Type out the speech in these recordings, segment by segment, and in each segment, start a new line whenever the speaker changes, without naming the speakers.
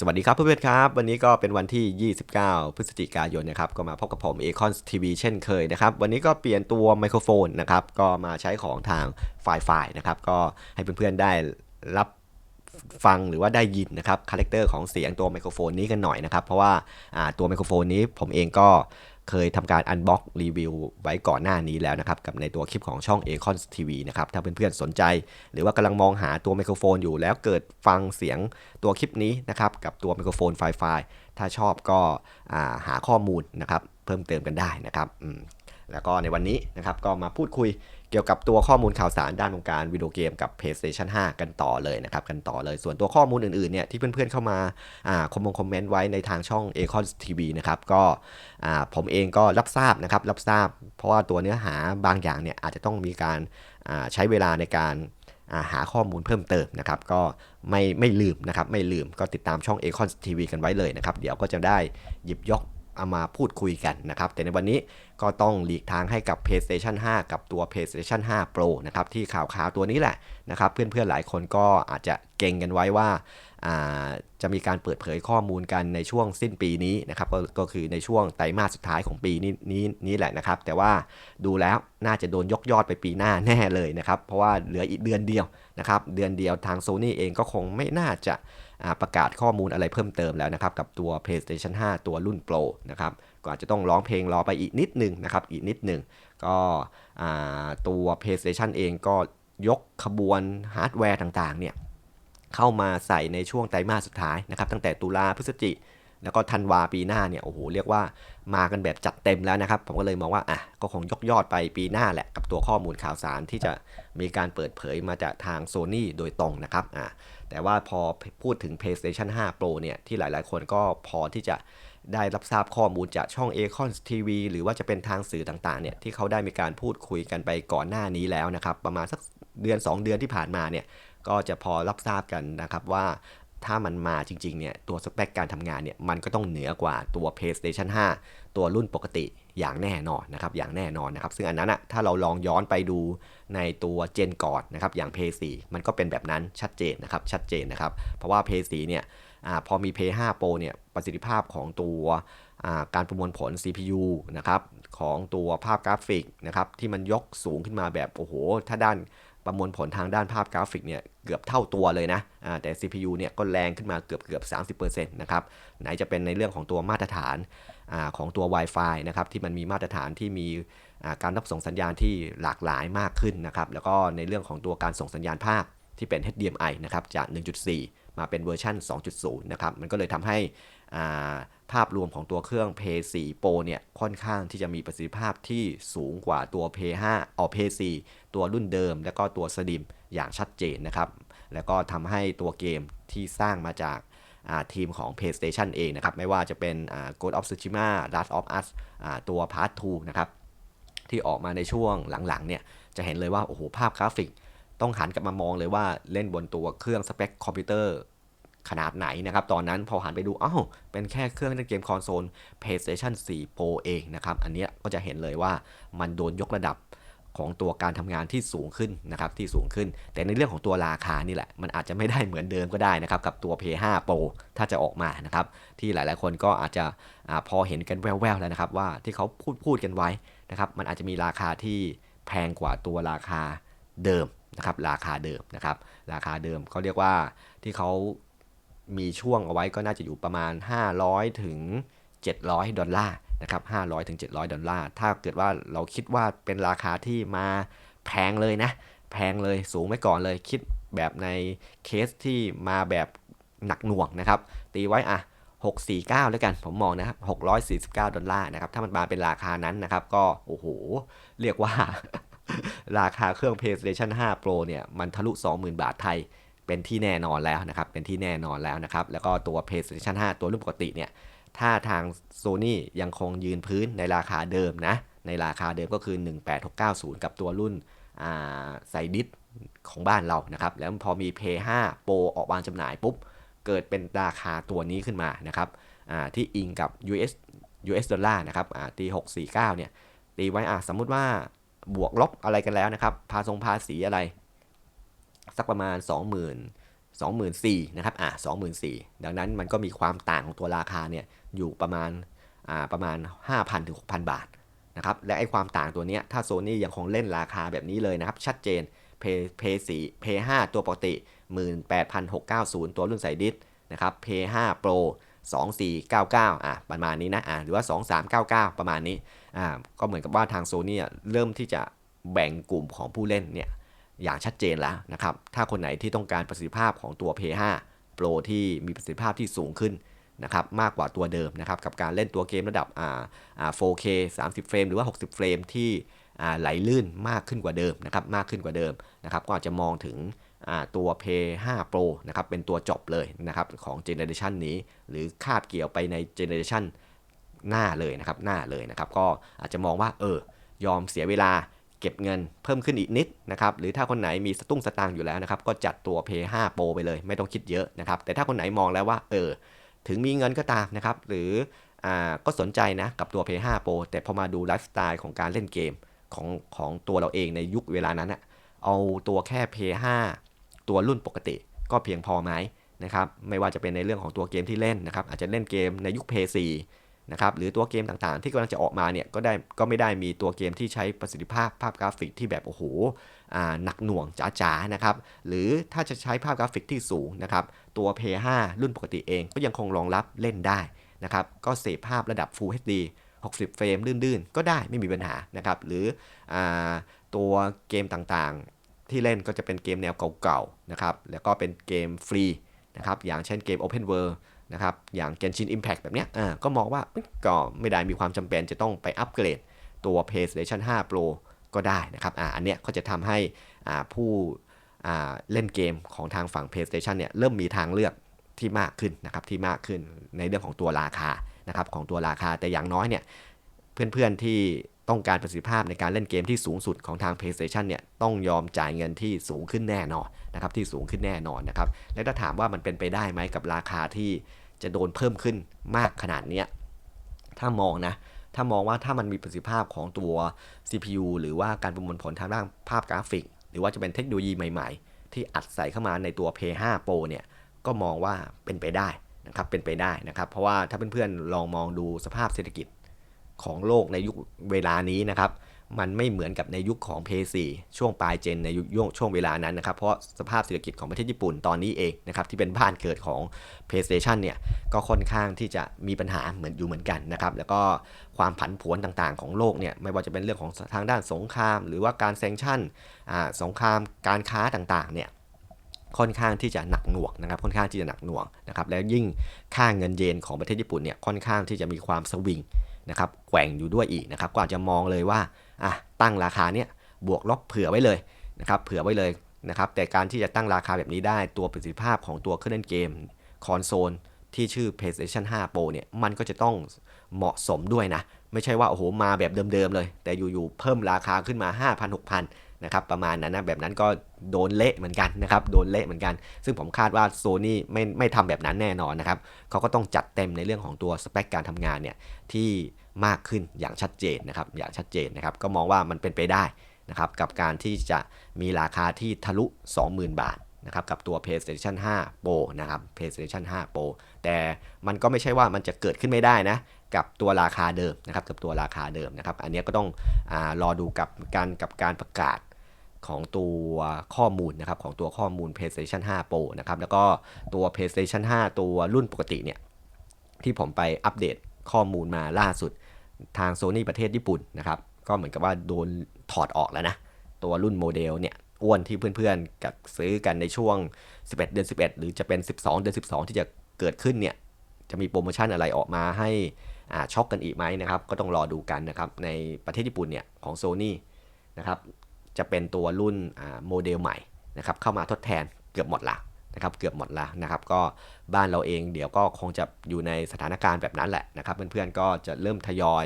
สวัสดีครับเพื่อนๆครับ วันนี้ก็เป็นวันที่ 29 พฤศจิกายนนะครับก็มาพบกับผม a c o n TV เช่นเคยนะครับ วันนี้ก็เปลี่ยนตัวไมโครโฟนนะครับ ก็มาใช้ของทางไฟไฟนะครับ ก็ให้เพื่อนๆได้รับฟังหรือว่าได้ยินนะครับคาแรคเตอร์ของเสียงตัวไมโครโฟนนี้กันหน่อยนะครับ เพราะว่าตัวไมโครโฟนนี้ผมเองก็ เคยทำการอันบ็อกรีวิวไว้ก่อนหน้านี้แล้วนะครับ กับในตัวคลิปของช่อง a c o n TV นะครับ ถ้าเพื่อนๆสนใจ หรือว่ากำลังมองหาตัวไมโครโฟนอยู่แล้วเกิดฟังเสียงตัวคลิปนี้นะครับ กับตัวไมโครโฟนไฟไฟถ้าชอบก็าหาข้อมูลนะครับ เพิ่มเติมกันได้นะครับแล้วก็ในวันนี้นะครับก็มาพูดคุย เกี่ยวกับตัวข้อมูลข่าวสารด้านวงการวิดีโอเกมกับ PlayStation 5 กันต่อเลยนะครับ กันต่อเลยส่วนตัวข้อมูลอื่นๆเนี่ยที่เพื่อนๆเข้ามาอ่าคอมมงคอมเมนต์ไว้ในทางช่อง a c o n TV นะครับก็อ่าผมเองก็รับทราบนะครับรับทราบ เพราะว่าตัวเนื้อหาบางอย่างเนี่ยอาจจะต้องมีการอ่าใช้เวลาในการาหาข้อมูลเพิ่มเติมนะครับก็ไม่ไม่ลืมนะครับไม่ลืมก็ติดตามช่อง a c o n TV กันไว้เลยนะครับ เดี๋ยวก็จะได้หยิบยก เอามาพูดคุยกันนะครับ แต่ในวันนี้ก็ต้องหลีกทางให้กับ PlayStation 5 กับตัว PlayStation 5 Pro นะครับ ที่ข่าวข่าวตัวนี้แหละนะครับ เพื่อนๆหลายคนก็อาจจะเก่งกันไว้ว่าาจะมีการเปิดเผยข้อมูลกันในช่วงสิ้นปีนี้นะครับก็ก็คือในช่วงไตรมาสสุดท้ายของปีนี้นี้นี้แหละนะครับ แต่ว่าดูแล้วน่าจะโดนยกยอดไปปีหน้าแน่เลยนะครับ เพราะว่าเหลืออีกเดือนเดียวนะครับ เดือนเดียวทาง Sony เองก็คงไม่น่าจะ ประกาศข้อมูลอะไรเพิ่มเติมแล้วนะครับ กับตัว PlayStation 5 ตัวรุ่น Pro นะครับก็อาจจะต้องร้องเพลงรอไปอีกนิดหนึ่งนะครับ อีกนิดหนึ่งก็ตัว PlayStation เองก็ยกขบวนฮาร์ดแวร์ต่างๆเนี่ยเข้ามาใส่ในช่วงไตรมาสสุดท้ายนะครับ ตั้งแต่ตุลาพฤศจิ แล้วก็ธันวาปีหน้าเนี่ยโอ้โหเรียกว่ามากันแบบจัดเต็มแล้วนะครับ ผมก็เลยมองว่าอะก็คงยกยอดไปปีหน้าแหละกับตัวข้อมูลข่าวสารที่จะมีการเปิดเผยมาจากทาง Sony โดยตรงนะครับอะแต่ว่าพอพูดถึง PlayStation 5 Pro เนี่ยที่หลายๆ คนก็พอที่จะได้รับทราบข้อมูลจากช่อง a c o n TV หรือว่าจะเป็นทางสื่อต่างๆเนี่ยที่เขาได้มีการพูดคุยกันไปก่อนหน้านี้แล้วนะครับ ประมาณสักเดือน 2 เดือนที่ผ่านมาเนี่ยก็จะพอรับทราบกันนะครับว่า ถ้ามันมาจริงๆเนี่ยตัวสเปคการทำงานเนี่ยมันก็ต้องเหนือกว่าตัว PlayStation 5 ตัวรุ่นปกติอย่างแน่นอนนะครับอย่างแน่นอนนะครับ ซึ่งอันนั้นอะถ้าเราลองย้อนไปดูในตัวเจนก่อนนะครับอย่าง p 4มันก็เป็นแบบนั้นชัดเจนนะครับชัดเจนนะครับ เพราะว่า p 4เนี่ยอพอมี p 5 Pro เนี่ยประสิทธิภาพของตัวการประมวลผล CPU นะครับของตัวภาพกราฟิกนะครับที่มันยกสูงขึ้นมาแบบโอ้โห ถ้าด้าน ประมวลผลทางด้านภาพกราฟิกเนี่ยเกือบเท่าตัวเลยนะแต่ CPU เนี่ยก็แรงขึ้นมาเกือบเกือบ30%นะครับไหนจะเป็นในเรื่องของตัวมาตรฐานอของตัว Wi-Fi นะครับที่มันมีมาตรฐานที่มีการรับส่งสัญญาณที่หลากหลายมากขึ้นนะครับแล้วก็ในเรื่องของตัวการส่งสัญญาณภาพที่เป็น HDMI นะครับจาก 1.4 มาเป็นเวอร์ชัน2.0 นะครับ มันก็เลยทำให้าภาพรวมของตัวเครื่อง p 4 Pro เนี่ยค่อนข้างที่จะมีประสิทธิภาพที่สูงกว่าตัว p 5เอา p 4ตัวรุ่นเดิม แล้วก็ตัวสลิมอย่างชัดเจนนะครับ แล้วก็ทำให้ตัวเกมที่สร้างมาจากาทีมของ PlayStation เองนะครับ ไม่ว่าจะเป็น Ghost of Tsushima Last of Us อ่าตัว Part 2 นะครับ ที่ออกมาในช่วงหลังๆเนี่ยจะเห็นเลยว่า โอ้โห ภาพกราฟิก ต้องหันกลับมามองเลยว่าเล่นบนตัวเครื่องสเปคคอมพิวเตอร์ขนาดไหนนะครับ ตอนนั้นพอหันไปดูอ้าวเป็นแค่เครื่องเล่นเกมคอนโซล PlayStation 4 Pro เองนะครับ อันนี้ก็จะเห็นเลยว่ามันโดนยกระดับของตัวการทำงานที่สูงขึ้นนะครับที่สูงขึ้น แต่ในเรื่องของตัวราคานี่แหละ มันอาจจะไม่ได้เหมือนเดิมก็ได้นะครับ กับตัว p l 5 Pro ถ้าจะออกมานะครับ ที่หลายๆคนก็อาจจะอพอเห็นกันแว่วๆแล้วนะครับ ว่าที่เขาพูดพูดกันไว้นะครับ มันอาจจะมีราคาที่แพงกว่าตัวราคาเดิม นะครับราคาเดิมนะครับ ราคาเดิมเขาเรียกว่าที่เขามีช่วงเอาไว้ก็น่าจะอยู่ประมาณ 500 ถึง 700 ดอลลาร์นะครับ500 ถึง 700 ดอลลาร์ ถ้าเกิดว่าเราคิดว่าเป็นราคาที่มาแพงเลยนะ แพงเลยสูงไว้ก่อนเลย คิดแบบในเคสที่มาแบบหนักหน่วงนะครับ ตีไว้อะ 649 แล้วกัน ผมมองนะครับ 649 ดอลลาร์นะครับ ถ้ามันมาเป็นราคานั้นนะครับ ก็โอ้โห เรียกว่า ราคาเครื่อง PlayStation 5 Pro เนี่ยมันทะลุ 20,000 บาทไทย เป็นที่แน่นอนแล้วนะครับ เป็นที่แน่นอนแล้วนะครับ แล้วก็ตัว PlayStation 5 ตัวรุ่นปกติเนี่ย ถ้าทาง Sony ยังคงยืนพื้นในราคาเดิมนะ ในราคาเดิมก็คือ 18690 กับตัวรุ่นอ่าไซดิสของบ้านเรานะครับ แล้วพอมี p 5 Pro ออกวางจำหน่ายปุ๊บ เกิดเป็นราคาตัวนี้ขึ้นมานะครับที่อิงกับ US US ดอลลาร์นะครับตี649เนี่ยตีไว้อะสมมุติว่า บวกลบอะไรกันแล้วนะครับ ภาษงภาษีอะไร สักประมาณ 20,000 24,000นะครับ อ่า24,000 ดังนั้นมันก็มีความต่างของตัวราคาเนี่ยอยู่ประมาณ อ่า ประมาณ 5,000ถึง6,000 บาทนะครับ และไอ้ความต่างตัวเนี้ยถ้าโซนี่ยังคงเล่นราคาแบบนี้เลยนะครับ ชัดเจน Play Play 4 Play 5ตัวปกติ 18,690 ตัวรุ่นใส่ดิสนะครับ Play 5 Pro 2499อะประมาณนี้นะอะหรือว่า 2399 ประมาณนี้อ่าก็เหมือนกับว่าทางโซนี่เริ่มที่จะแบ่งกลุ่มของผู้เล่นเนี่ยอย่างชัดเจนแล้วนะครับ ถ้าคนไหนที่ต้องการประสิทธิภาพของตัว p 5 Pro ที่มีประสิทธิภาพที่สูงขึ้นนะครับมากกว่าตัวเดิมนะครับกับการเล่นตัวเกมระดับอ่าอ่า 4K 30 เฟรมหรือว่า 60 เฟรมที่อ่าไหลลื่นมากขึ้นกว่าเดิมนะครับมากขึ้นกว่าเดิมนะครับก็อาจจะมองถึง ตัว Play 5 Pro นะครับเป็นตัวจบเลยนะครับของเจเนอเรชันนี้ หรือคาบเกี่ยวไปในเจเนอเรชันหน้าเลยนะครับหน้าเลยนะครับก็อาจจะมองว่าเออยอมเสียเวลาเก็บเงินเพิ่มขึ้นอีกนิดนะครับหรือถ้าคนไหนมีสตุ้งสตางค์อยู่แล้วนะครับก็จัดตัว Play 5 Pro ไปเลยไม่ต้องคิดเยอะนะครับแต่ถ้าคนไหนมองแล้วว่าเออถึงมีเงินก็ตามนะครับหรืออ่าก็สนใจนะกับตัว Play 5 Pro แต่พอมาดูไลฟ์สไตล์ของการเล่นเกมของของตัวเราเองในยุคเวลานั้นอะเอาตัวแค่ Play 5 ตัวรุ่นปกติก็เพียงพอไหมนะครับไม่ว่าจะเป็นในเรื่องของตัวเกมที่เล่นนะครับอาจจะเล่นเกมในยุค Play 4นะครับหรือตัวเกมต่างๆ ที่กำลังจะออกมาเนี่ยก็ได้ก็ไม่ได้มีตัวเกมที่ใช้ประสิทธิภาพภาพกราฟิกที่แบบโอ้โหอ่าหนักหน่วงจ๋าๆนะครับหรือถ้าจะใช้ภาพกราฟิกที่สูงนะครับตัว p 5รุ่นปกติเองก็ยังคงรองรับเล่นได้นะครับก็เสพภาพระดับ Full HD 60 เฟรมลื่นๆ ก็ได้ไม่มีปัญหานะครับหรืออ่าตัวเกมต่างๆ ที่เล่นก็จะเป็นเกมแนวเก่าๆนะครับแล้วก็เป็นเกมฟรีนะครับอย่างเช่นเกม Open World นะครับอย่าง Genshin Impact แบบเนี้ยอ่าก็มองว่าก็ไม่ได้มีความจำเป็นจะต้องไปอัปเกรดตัว PlayStation 5 Pro ก็ได้นะครับอ่าอันเนี้ยก็จะทำให้อ่าผู้อ่าเล่นเกมของทางฝั่ง PlayStation เนี่ยเริ่มมีทางเลือกที่มากขึ้นนะครับที่มากขึ้นในเรื่องของตัวราคานะครับของตัวราคาแต่อย่างน้อยเนี่ยเพื่อนๆที่ ต้องการประสิทธิภาพในการเล่นเกมที่สูงสุดของทาง PlayStation เนี่ยต้องยอมจ่ายเงินที่สูงขึ้นแน่นอนนะครับที่สูงขึ้นแน่นอนนะครับและถ้าถามว่ามันเป็นไปได้ไหมกับราคาที่จะโดนเพิ่มขึ้นมากขนาดเนี้ยถ้ามองนะถ้ามองว่าถ้ามันมีประสิทธิภาพของตัว CPU หรือว่าการประมวลผลทางด้านภาพกราฟิก หรือว่าจะเป็นเทคโนโลยีใหม่ ๆ ที่อัดใส่เข้ามาในตัว p 5 Pro เนี่ยก็มองว่าเป็นไปได้นะครับเป็นไปได้นะครับเพราะว่าถ้าเพื่อนๆลองมองดูสภาพเศรษฐกิจ ของโลกในยุคเวลานี้นะครับ มันไม่เหมือนกับในยุคของ p 4ช่วงปลายเจนในยุคช่วงเวลานั้นนะครับ เพราะสภาพเศรษฐกิจของประเทศญี่ปุ่นตอนนี้เองนะครับที่เป็นบ้านเกิดของ PlayStation เนี่ยก็ค่อนข้างที่จะมีปัญหาเหมือนอยู่เหมือนกันนะครับ แล้วก็ความผันผวนต่างๆ ของโลกเนี่ยไม่ว่าจะเป็นเรื่องของทางด้านสงคราม หรือว่าการแซงชั่นสงครามการค้าต่างๆเนี่ยค่อนข้างที่จะหนักหน่วงนะครับ ค่อนข้างที่จะหนักหน่วงนะครับ แล้วยิ่งค่าเงินเยนของประเทศญี่ปุ่นเนี่ยค่อนข้างที่จะมีความสวิง นะครับแกว่งอยู่ด้วยอีกนะครับก็อาจจะมองเลยว่าอะตั้งราคาเนี่ยบวกลบเผื่อไว้เลยนะครับเผื่อไว้เลยนะครับแต่การที่จะตั้งราคาแบบนี้ได้ตัวประสิทธิภาพของตัวเครื่องเล่นเกมคอนโซลที่ชื่อ PlayStation 5 Pro เนี่ยมันก็จะต้องเหมาะสมด้วยนะ ไม่ใช่ว่าโอ้โหมาแบบเดิมๆเลย แต่อยู่ๆเพิ่มราคาขึ้นมา 5,000 6,000 นะครับประมาณนั้นนะแบบนั้นก็โดนเละเหมือนกันนะครับโดนเละเหมือนกัน ซึ่งผมคาดว่า Sony ไม่ไม่ทำแบบนั้นแน่นอนนะครับเขาก็ต้องจัดเต็มในเรื่องของตัวสเปคการทำงานเนี่ยที่มากขึ้นอย่างชัดเจนนะครับอย่างชัดเจนนะครับก็มองว่ามันเป็นไปได้นะครับกับการที่จะมีราคาที่ทะลุ 20,000 บาทนะครับกับตัว PlayStation 5 Pro นะครับ PlayStation 5 Pro แต่มันก็ไม่ใช่ว่ามันจะเกิดขึ้นไม่ได้นะกับตัวราคาเดิมนะครับกับตัวราคาเดิมนะครับอันนี้ก็ต้องอรอดูกับการกับการประกาศ ของตัวข้อมูลนะครับของตัวข้อมูล PlayStation 5 Pro นะครับแล้วก็ตัว PlayStation 5 ตัวรุ่นปกติเนี่ยที่ผมไปอัปเดตข้อมูลมาล่าสุดทาง Sony ประเทศญี่ปุ่นนะครับก็เหมือนกับว่าโดนถอดออกแล้วนะ ตัวรุ่นโมเดลเนี่ยอ้วนที่เพื่อนๆกับซื้อกันในช่วง 11 เดือน 11 หรือจะเป็น 12 เดือน 12 ที่จะเกิดขึ้นเนี่ยจะมีโปรโมชั่นอะไรออกมาให้อ่าช็อกกันอีกไหมนะครับ ก็ต้องรอดูกันนะครับ ในประเทศญี่ปุ่นเนี่ยของ Sony นะครับ จะเป็นตัวรุ่นโมเดลใหม่นะครับเข้ามาทดแทนเกือบหมดละนะครับเกือบหมดละนะครับก็บ้านเราเองเดี๋ยวก็คงจะอยู่ในสถานการณ์แบบนั้นแหละนะครับเพื่อนๆก็จะเริ่มทยอย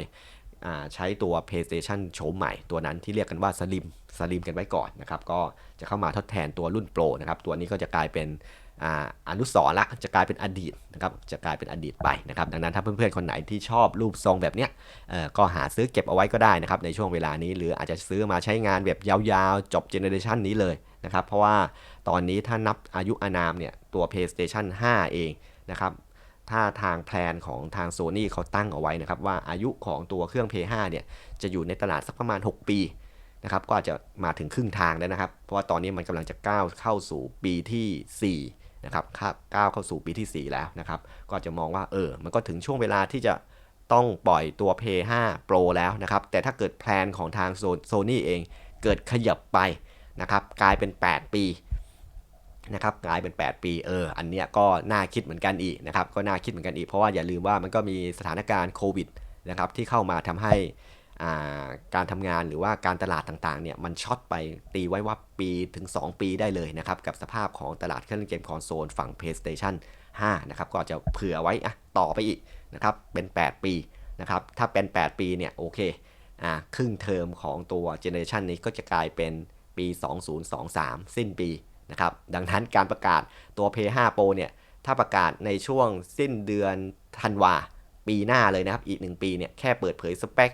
อใช้ตัว PlayStation โฉมใหม่ตัวนั้นที่เรียกกันว่าสลิมสลิมกันไว้ก่อนนะครับก็จะเข้ามาทดแทนตัวรุ่นโปรนะครับตัวนี้ก็จะกลายเป็นอนุสรละจะกลายเป็นอดีตนะครับจะกลายเป็นอดีตไปนะครับดังนั้นถ้าเพื่อนๆคนไหนที่ชอบรูปทรงแบบเนี้ยก็หาซื้อเก็บเอาไว้ก็ได้นะครับในช่วงเวลานี้ หรืออาจจะซื้อมาใช้งานแบบยาวๆ จบเจเนอเรชันนี้เลยนะครับเพราะว่าตอนนี้ถ้านับอายุอานามเนี่ยตัว PlayStation 5 เองนะครับถ้าทางแพลนของทาง Sony เขาตั้งเอาไว้นะครับว่าอายุของตัวเครื่อง p 5เนี่ยจะอยู่ในตลาดสักประมาณ 6 ปีนะครับก็อาจจะมาถึงครึ่งทางแล้วนะครับ เพราะว่าตอนนี้มันกำลังจะก้าวเข้าสู่ปีทีสี่4 นะครับก้าวเข้าสู่ปีที่ 4 แล้วนะครับ ก็จะมองว่าเออ มันก็ถึงช่วงเวลาที่จะต้องปล่อยตัว p 5 Pro แล้วนะครับ แต่ถ้าเกิดแพลนของทาง Sony เองเกิดขยับไปนะครับกลายเป็น 8 ปีนะครับกลายเป็น 8 ปีเอออันเนี้ยก็น่าคิดเหมือนกันอีกนะครับก็น่าคิดเหมือนกันอีก เพราะว่าอย่าลืมว่ามันก็มีสถานการณ์โควิดนะครับที่เข้ามาทำให้ การทำงานหรือว่าการตลาดต่างๆเนี่ยมันช็อตไปตีไว้ว่าปีถึง 2 ปีได้เลยนะครับ กับสภาพของตลาดเครื่องเล่นเกมคอนโซลฝั่ง PlayStation 5 นะครับ ก็จะเผื่อไว้อะต่อไปอีกนะครับเป็น 8 ปีนะครับ ถ้าเป็น 8 ปีเนี่ยโอเคอ่าครึ่งเทอมของตัวเจเนอเรชันนี้ก็จะกลายเป็นปี 2023 สิ้นปีนะครับ ดังนั้นการประกาศตัว p 5 Pro เนี่ยถ้าประกาศในช่วงสิ้นเดือนธันวาปีหน้าเลยนะครับ อีก 1 ปีเนี่ยแค่เปิดเผยสเปค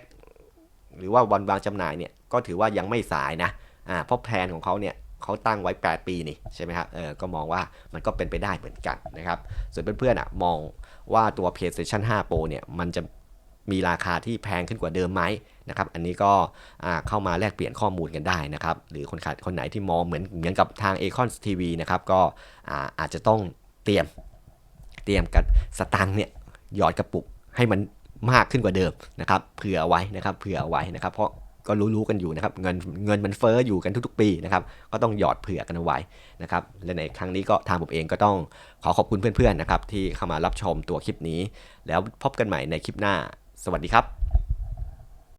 หรือว่าวันวางจำหน่ายเนี่ยก็ถือว่ายังไม่สายนะอ่าเพราะแผนของเขาเนี่ยเขาตั้งไว้ 8 ปีนี่ใช่ไหมครับเออก็มองว่ามันก็เป็นไปได้เหมือนกันนะครับ ส่วนเพื่อนๆอะมองว่าตัว PlayStation 5 Pro เนี่ยมันจะมีราคาที่แพงขึ้นกว่าเดิมไหมนะครับ อันนี้ก็เข้ามาแลกเปลี่ยนข้อมูลกันได้นะครับ หรือคนขายคนไหนที่มองเหมือนเหมือนกับทาง a c o n TV นะครับก็อาอาจจะต้องเตรียมเตรียมกับสตังค์เนี่ยหยอดกระปุกให้มัน มากขึ้นกว่าเดิมนะครับเผื่อไว้นะครับเผื่อไว้นะครับ เพราะก็รู้ๆกันอยู่นะครับเงินเงินมันเฟ้ออยู่กันทุกๆ ปีนะครับก็ต้องหยอดเผื่อกันเอาไว้นะครับและในครั้งนี้ก็ทางผมเองก็ต้องขอขอบคุณเพื่อนๆนะครับที่เข้ามารับชมตัวคลิปนี้ แล้วพบกันใหม่ในคลิปหน้า สวัสดีครับ